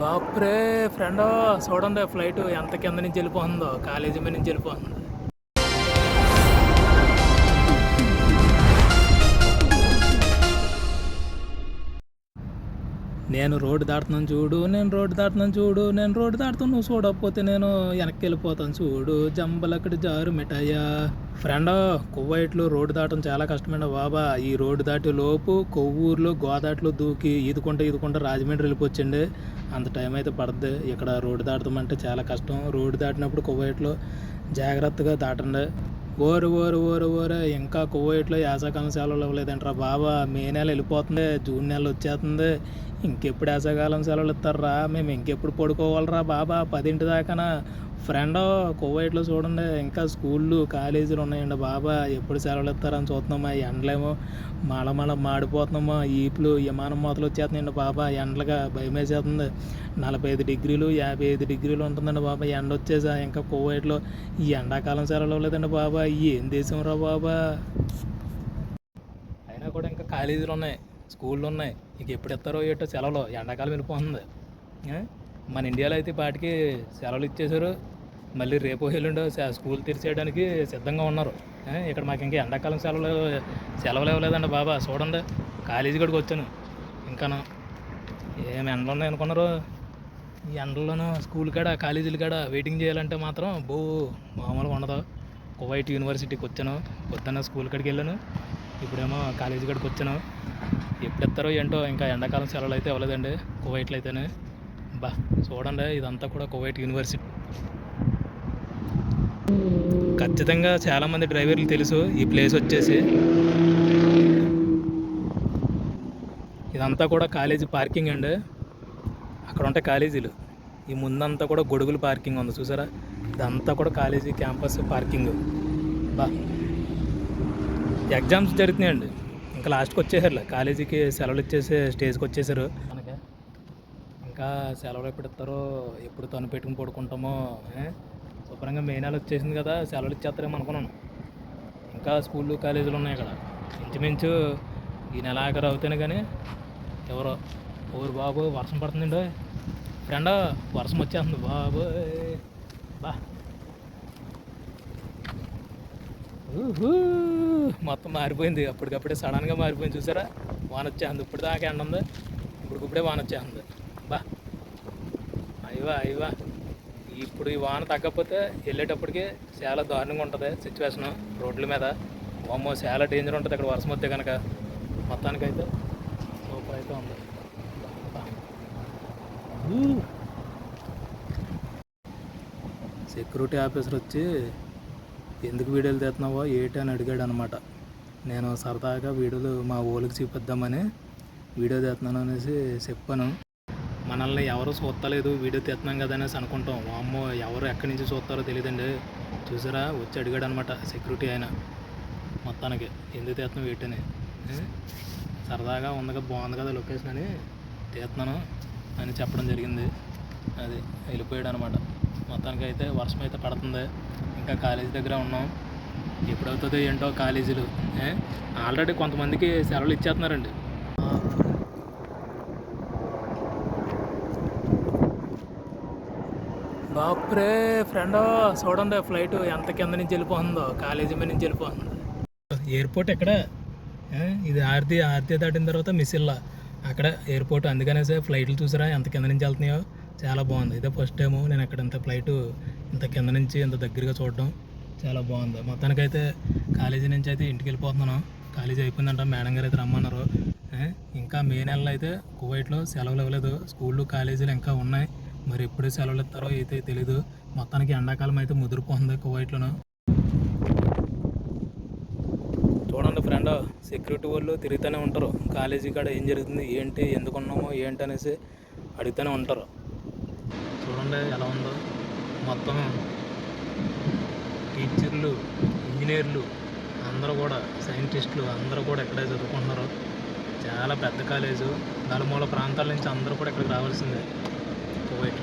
బాప్రే friend చూడండి flight ఎంత కింద నుంచి వెళ్ళిపోతుందో కాలేజీ మీద నుంచి వెళ్ళిపోతుంది. నేను రోడ్డు దాటుతున్నాను చూడు నేను రోడ్డు దాటుతున్నాను చూడు నేను రోడ్డు దాటుతాను నువ్వు చూడకపోతే నేను వెనక్కి వెళ్ళిపోతాను చూడు. జంబలక్కడి జారు మిఠాయా ఫ్రెండ్ కువైట్లో రోడ్డు దాటం చాలా కష్టమైన బాబా. ఈ రోడ్డు దాటి లోపు కొవ్వూరులో గోదాట్లో దూకి ఈదుకుంటా ఈదుకుంటా రాజమండ్రి వెళ్ళిపోవచ్చండి. అంత టైం అయితే పడుద్ది. ఇక్కడ రోడ్డు దాటమంటే చాలా కష్టం. రోడ్డు దాటినప్పుడు కువ్వైట్లో జాగ్రత్తగా దాటండి. ఓరు ఓరు ఓరు ఓరు. ఇంకా కువైట్లో యాసకాలం సెలవులు ఇవ్వలేదంటారా బాబా. మే నెల వెళ్ళిపోతుంది. జూన్ నెల వచ్చేస్తుంది. ఇంకెప్పుడు యాసకాలం సెలవులు ఇస్తారా? మేము ఇంకెప్పుడు పడుకోవాలరా బాబా? పదింటి దాకానా? ఫ్రెండ్ కువైట్లో చూడండి ఇంకా స్కూళ్ళు కాలేజీలు ఉన్నాయండి బాబా. ఎప్పుడు సెలవులు ఇస్తారని చూస్తున్నామా ఎండలేమో మళ మళ మాడిపోతున్నామా. ఈపులు విమానం మొదలు వచ్చేస్తున్నాయండి బాబా. ఎండలుగా భయం వేసేస్తుంది. నలభై ఐదు డిగ్రీలు యాభై ఐదు డిగ్రీలు ఉంటుందండి బాబా. ఎండ వచ్చేసా ఇంకా కువైట్లో ఈ ఎండాకాలం సెలవులు లేదండి బాబా. ఏం దేశం రా బాబా? అయినా కూడా ఇంకా కాలేజీలు ఉన్నాయి స్కూళ్ళు ఉన్నాయి. ఇక ఎప్పుడు ఇస్తారో ఏటో సెలవులు ఎండాకాలం వెళ్ళిపోతుంది. మన ఇండియాలో అయితే పాటికి సెలవులు ఇచ్చేశారు. మళ్ళీ రేపు ఎల్లుండో స్కూల్ తెరిచేయడానికి సిద్ధంగా ఉన్నారు. ఇక్కడ మాకు ఇంకా ఎండాకాలం సెలవులు సెలవులు ఇవ్వలేదండి బాబా. చూడండి కాలేజీ కాడికి వచ్చాను. ఇంకాను ఏం ఎండలు ఉన్నాయి అనుకున్నారు? ఈ ఎండల్లోనూ స్కూల్ కాడ కాలేజీలు కాడ వెయిటింగ్ చేయాలంటే మాత్రం బో మామూలుగా ఉండదు. కువైట్ యూనివర్సిటీకి వచ్చాను. పొద్దున్న స్కూల్ కాడికి వెళ్ళాను. ఇప్పుడేమో కాలేజీ కాడికి వచ్చాను. ఎప్పుడు ఎత్తారో ఏంటో ఇంకా ఎండాకాలం సెలవులు అయితే ఇవ్వలేదండి. కువైట్లో అయితేనే. బా చూడండి ఇదంతా కూడా కువైట్ యూనివర్సిటీ. ఖచ్చితంగా చాలామంది డ్రైవర్లు తెలుసు ఈ ప్లేస్ వచ్చేసి. ఇదంతా కూడా కాలేజీ పార్కింగ్ అండి. అక్కడ ఉంటాయి కాలేజీలు. ఈ ముందంతా కూడా గొడుగులు పార్కింగ్ ఉంది చూసారా? ఇదంతా కూడా కాలేజీ క్యాంపస్ పార్కింగ్. బా. ఎగ్జామ్స్ జరుగుతున్నాయండి. ఇంకా లాస్ట్కి వచ్చేసారు కాలేజీకి సెలవులు ఇచ్చేసి స్టేజ్కి వచ్చేసారు. ఇంకా సెలవులు ఎప్పుడు ఇస్తారో ఎప్పుడు తను పెట్టుకుని పడుకుంటామో శుభ్రంగా మే నెల వచ్చేసింది కదా సెలవులు ఇచ్చేస్తారేమో అనుకున్నాను. ఇంకా స్కూళ్ళు కాలేజీలు ఉన్నాయి ఇక్కడ. ఇంచుమించు ఈ నెల ఆఖరు అవుతానే కానీ ఎవరో ఊరు బాబు వర్షం పడుతుందండి ఫ్రెండ్ వర్షం వచ్చేస్తుంది బాబు బా. మొత్తం మారిపోయింది. అప్పటికప్పుడే సడన్గా మారిపోయింది చూసారా? వాన వచ్చేస్తుంది. ఇప్పుడు దాకా ఎండ ఉంది. ఇప్పటికిప్పుడే వాన వచ్చేస్తుంది. బా. అయ్యవా అయ్యవా ఇప్పుడు ఈ వాన తగ్గకపోతే వెళ్ళేటప్పటికి చాలా దారుణంగా ఉంటుంది సిచ్యువేషన్ రోడ్ల మీద. అమ్మో చాలా డేంజర్ ఉంటుంది అక్కడ వర్షం వస్తే కనుక మొత్తానికైతే సూపర్ అయితే ఉంది. సెక్యూరిటీ ఆఫీసర్ వచ్చి ఎందుకు వీడియోలు తీస్తున్నావో? ఏటి? అని అడిగాడు అనమాట నేను సరదాగా వీడియోలు మా ఊళ్ళకి చూపిద్దామని వీడియో తీస్తున్నాను అనేసి చెప్పాను. మనల్ని ఎవరు చూస్తలేదు వీడియో తీస్తున్నాం కదా అనేసి అనుకుంటాం. వామ్మో ఎవరు ఎక్కడి నుంచి చూస్తారో తెలియదండి చూసారా? వచ్చి అడిగాడు అనమాట సెక్యూరిటీ ఆయన. మొత్తానికి ఎందుకు తీస్తున్నాం వీటిని? సరదాగా ఉంది కదా బాగుంది కదా లొకేషన్ అని తీస్తున్నాను అని చెప్పడం జరిగింది. అది వెళ్ళిపోయాడు అనమాట మొత్తానికి అయితే వర్షం అయితే పడుతుంది. ఇంకా కాలేజీ దగ్గర ఉన్నాం. ఎప్పుడవుతుందో ఏంటో కాలేజీలు. ఏ? ఆల్రెడీ కొంతమందికి సెలవులు ఇచ్చేస్తున్నారండి. బాప్రే ఫ్రెండ్ చూడండి ఫ్లైట్ ఎంత కింద నుంచి వెళ్ళిపోతుందో కాలేజీ మీద నుంచి వెళ్ళిపోతుందో. ఎయిర్పోర్ట్ ఎక్కడ? ఇది ఆర్తి ఆర్తి దాటిన తర్వాత మిసిల్లా. అక్కడ ఎయిర్పోర్ట్ అందుకనేసే ఫ్లైట్లు చూసారా ఎంత కింద నుంచి వెళ్తున్నాయో. చాలా బాగుంది. ఇదే ఫస్ట్ టైము నేను అక్కడ ఇంత ఫ్లైట్ ఇంత కింద నుంచి ఇంత దగ్గరగా చూడడం చాలా బాగుంది. మొత్తానికైతే కాలేజీ నుంచి అయితే ఇంటికి వెళ్ళిపోతున్నాను. కాలేజీ అయిపోయిందంట మేడం గారు అయితే రమ్మన్నారు. ఇంకా మే నెలలో అయితే కువైట్లో సెలవులు ఇవ్వలేదు. స్కూళ్ళు కాలేజీలు ఇంకా ఉన్నాయి. మరి ఎప్పుడు సెలవులు ఇస్తారో అయితే తెలీదు. మొత్తానికి ఎండాకాలం అయితే ముదిరిపోతుంది కువైట్లోను. చూడండి ఫ్రెండ్ సెక్యూరిటీ వాళ్ళు తిరుగుతూనే ఉంటారు. కాలేజీ కాడ ఏం జరుగుతుంది ఏంటి ఎందుకు ఉన్నామో ఏంటి అనేసి అడుగుతూనే ఉంటారు. చూడండి ఎలా ఉందో. మొత్తం టీచర్లు ఇంజనీర్లు అందరూ కూడా సైంటిస్టులు అందరూ కూడా ఇక్కడే చదువుకుంటున్నారు. చాలా పెద్ద కాలేజు. నలుమూల ప్రాంతాల నుంచి అందరూ కూడా ఇక్కడికి రావాల్సిందే. కువైట్